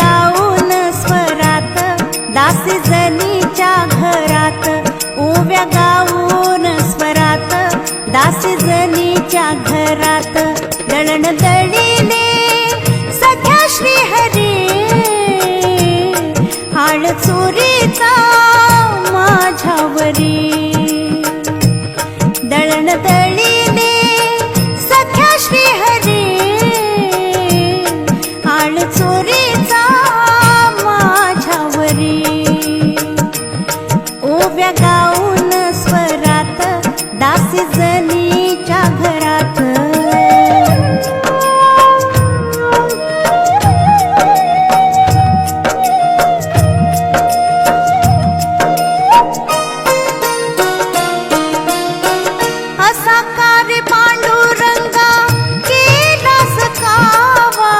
गाऊन स्वरात दासी जनीच्या घरात उभ्या गाऊन स्वरात दासी जनीच्या घरात दळण दळीने सख्या श्री हरी हाड चोरीचा माझ्यावरी. दळण दळी गाऊन स्वरात दास जनीच्या घर.